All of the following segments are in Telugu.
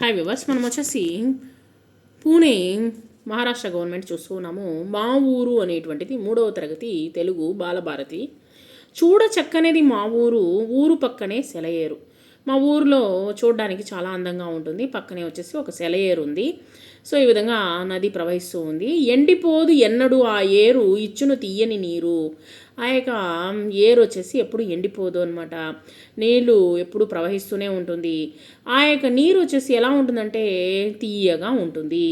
హాయ్ వివర్స్ మనం వచ్చేసి పూణే మహారాష్ట్ర గవర్నమెంట్ చూస్తున్నాము. మా ఊరు అనేటువంటిది మూడవ తరగతి తెలుగు బాలభారతి. చూడ చక్కనేది మా ఊరు ఊరు పక్కనే సెలయేరు. మా ఊర్లో చూడడానికి చాలా అందంగా ఉంటుంది. పక్కనే వచ్చేసి ఒక సెలయేరు ఉంది. సో ఈ విధంగా నది ప్రవహిస్తూ ఉంది. ఎండిపోదు ఎన్నడు ఆ ఏరు ఇచ్చును తీయని నీరు. ఆ యొక్క ఏరు వచ్చేసి ఎప్పుడు ఎండిపోదు అనమాట నీళ్ళు ఎప్పుడు ప్రవహిస్తూనే ఉంటుంది. ఆ యొక్క నీరు వచ్చేసి ఎలా ఉంటుందంటే తీయగా ఉంటుంది.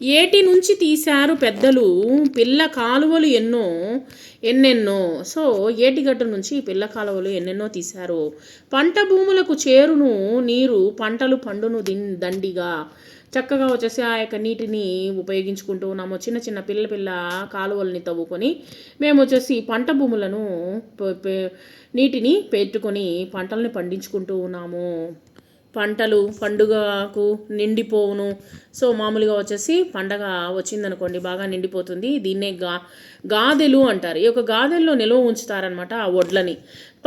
ఏటి నుంచి తీశారు పెద్దలు? పిల్ల కాలువలు ఎన్నో ఎన్నెన్నో. సో ఏటిగట్టు నుంచి పిల్ల కాలువలు ఎన్నెన్నో తీశారు. పంట భూములకు చేరును నీరు పంటలు పండును దిన్ దండిగా. చక్కగా వచ్చేసి ఆ యొక్క నీటిని ఉపయోగించుకుంటూ ఉన్నాము. చిన్న చిన్న పిల్ల పిల్ల కాలువల్ని తవ్వుకొని మేము వచ్చేసి పంట భూములను నీటిని పెట్టుకొని పంటల్ని పండించుకుంటూ ఉన్నాము. పంటలు పండుగకు నిండిపోవును. సో మామూలుగా వచ్చేసి పండగ వచ్చిందనుకోండి బాగా నిండిపోతుంది. దీన్నే గా గాదెలు అంటారు. ఈ యొక్క గాదెల్లో నిల్వ ఉంచుతారనమాట ఆ వడ్లని.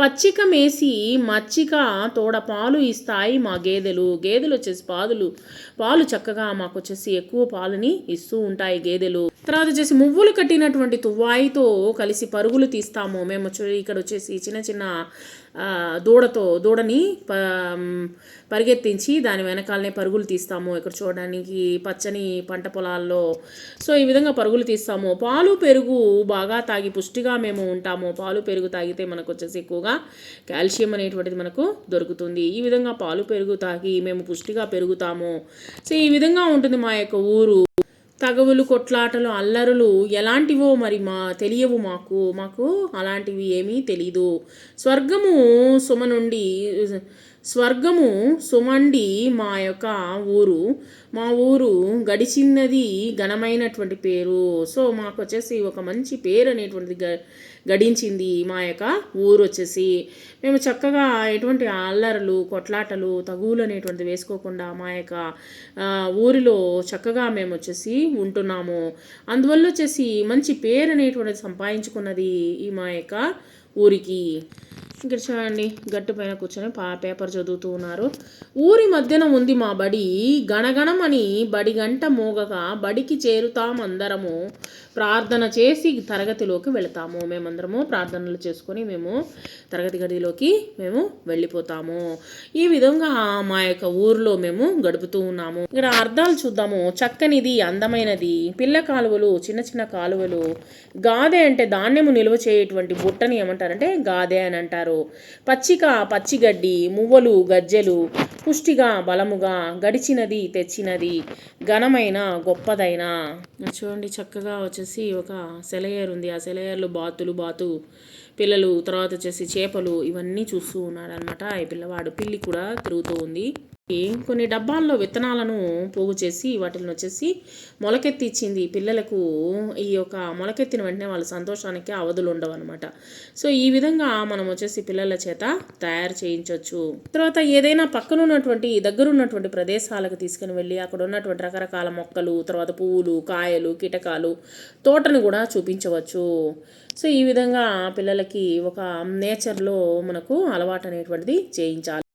పచ్చిక మేసి మచ్చిక తోడ పాలు ఇస్తాయి మా గేదెలు. గేదెలు వచ్చేసి పాదులు పాలు చక్కగా మాకు వచ్చేసి ఎక్కువ పాలని ఇస్తూ ఉంటాయి గేదెలు. తర్వాత వచ్చేసి మువ్వులు కట్టినటువంటి తువ్వాయితో కలిసి పరుగులు తీస్తాము. మేము ఇక్కడ వచ్చేసి చిన్న చిన్న దూడతో దూడని ప పరిగెత్తించి దాని వెనకాలనే పరుగులు తీస్తాము. ఇక్కడ చూడడానికి పచ్చని పంట పొలాల్లో. సో ఈ విధంగా పరుగులు తీస్తాము. పాలు పెరుగు బాగా తాగి పుష్టిగా మేము ఉంటాము. పాలు పెరుగు తాగితే మనకు వచ్చేసి ఎక్కువగా కాల్షియం అనేటువంటిది మనకు దొరుకుతుంది. ఈ విధంగా పాలు పెరుగు తాగి మేము పుష్టిగా పెరుగుతాము. సో ఈ విధంగా ఉంటుంది మా యొక్క ఊరు. తగవులు కొట్లాటలు అల్లరులు ఎలాంటివో మరి మా తెలియవు మాకు. మాకు అలాంటివి ఏమీ తెలీదు. స్వర్గము సుమ నుండి స్వర్గము సుమండి మా యొక్క ఊరు. మా ఊరు గడిచినది ఘనమైనటువంటి పేరు. సో మాకు వచ్చేసి ఒక మంచి పేరు అనేటువంటిది గ గడించింది మా యొక్క ఊరు వచ్చేసి. మేము చక్కగా ఎటువంటి అల్లరలు కొట్లాటలు తగువులు అనేటువంటిది వేసుకోకుండా మా యొక్క ఊరిలో చక్కగా మేము వచ్చేసి ఉంటున్నాము. అందువల్ల వచ్చేసి మంచి పేరు అనేటువంటిది సంపాదించుకున్నది ఈ మా యొక్క ఊరికి. ఇక్కడ చూడండి గట్టు పైన కూర్చొని పా పేపర్ చదువుతూ ఉన్నారు. ఊరి మధ్యన ఉంది మా బడి. గణగణం అని బడి గంట మోగగా బడికి చేరుతామందరము ప్రార్థన చేసి తరగతిలోకి వెళతాము. మేమందరము ప్రార్థనలు చేసుకొని మేము తరగతి గదిలోకి మేము వెళ్ళిపోతాము. ఈ విధంగా మా యొక్క ఊర్లో మేము గడుపుతూ ఉన్నాము. ఇక్కడ అర్థాలు చూద్దాము. చక్కనిది అందమైనది పిల్ల కాలువలు చిన్న చిన్న కాలువలు. గాదె అంటే ధాన్యము నిల్వ చేయటువంటి బుట్టని ఏమంటారంటే గాదె అని అంటారు. చేస్తారు పచ్చిక పచ్చిగడ్డి మువ్వలు గజ్జెలు పుష్టిగా బలముగా గడిచినది తెచ్చినది ఘనమైన గొప్పదైన. చూడండి చక్కగా వచ్చేసి ఒక సెలయర్ ఉంది. ఆ సెలయేరులో బాతులు బాతు పిల్లలు తర్వాత వచ్చేసి చేపలు ఇవన్నీ చూస్తూ ఉన్నాడనమాట ఈ పిల్లవాడు పిల్లి కూడా తిరుగుతూ ఉంది. కొన్ని డబ్బాల్లో విత్తనాలను పోగు చేసి వాటిని వచ్చేసి మొలకెత్తిచ్చింది. పిల్లలకు ఈ యొక్క మొలకెత్తిన వెంటనే వాళ్ళ సంతోషానికి అవధులు ఉండవు అనమాట సో ఈ విధంగా మనం వచ్చేసి పిల్లల చేత తయారు చేయించవచ్చు తర్వాత ఏదైనా పక్కన ఉన్నటువంటి దగ్గర ఉన్నటువంటి ప్రదేశాలకు తీసుకుని వెళ్ళి అక్కడ ఉన్నటువంటి రకరకాల మొక్కలు తర్వాత పువ్వులు కాయలు కీటకాలు తోటను కూడా చూపించవచ్చు. సో ఈ విధంగా పిల్లలకి ఒక నేచర్లో మనకు అలవాటు అనేటువంటిది చేయించాలి.